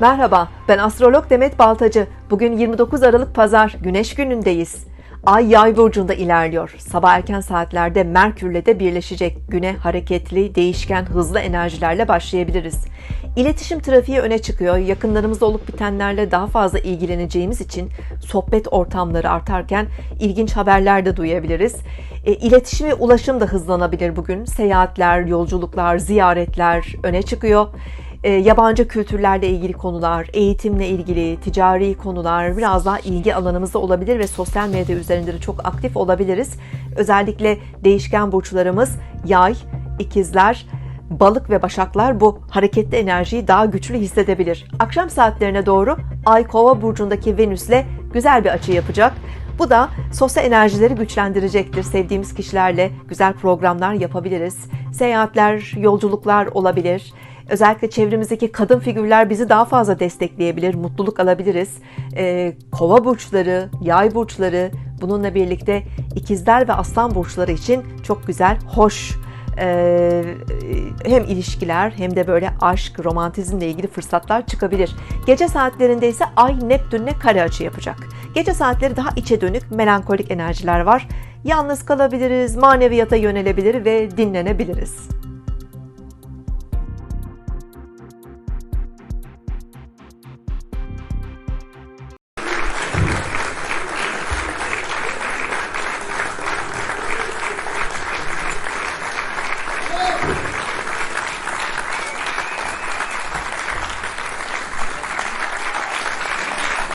Merhaba, ben astrolog Demet Baltacı. Bugün 29 Aralık Pazar, Güneş günündeyiz. Ay Yay burcunda ilerliyor. Sabah erken saatlerde Merkürle de birleşecek. Güne hareketli, değişken, hızlı enerjilerle başlayabiliriz. İletişim trafiği öne çıkıyor. Yakınlarımızda olup bitenlerle daha fazla ilgileneceğimiz için sohbet ortamları artarken ilginç haberler de duyabiliriz. E, İletişim ve ulaşım da hızlanabilir bugün. Seyahatler, yolculuklar, ziyaretler öne çıkıyor e, yabancı kültürlerle ilgili konular, eğitimle ilgili, ticari konular biraz daha ilgi alanımızda olabilir ve sosyal medya üzerinde de çok aktif olabiliriz. Özellikle değişken burçlarımız yay, ikizler, balık ve başaklar bu hareketli enerjiyi daha güçlü hissedebilir. Akşam saatlerine doğru Ay Kova burcundaki Venüs'le güzel bir açı yapacak. Bu da sosyal enerjileri güçlendirecektir. Sevdiğimiz kişilerle güzel programlar yapabiliriz. Seyahatler, yolculuklar olabilir. Özellikle çevremizdeki kadın figürler bizi daha fazla destekleyebilir, mutluluk alabiliriz. Ee, kova burçları, yay burçları, bununla birlikte ikizler ve aslan burçları için çok güzel, hoş ee, hem ilişkiler hem de böyle aşk, romantizmle ilgili fırsatlar çıkabilir. Gece saatlerinde ise Ay Neptün'le kare açı yapacak. Gece saatleri daha içe dönük, melankolik enerjiler var. Yalnız kalabiliriz, maneviyata yönelebilir ve dinlenebiliriz.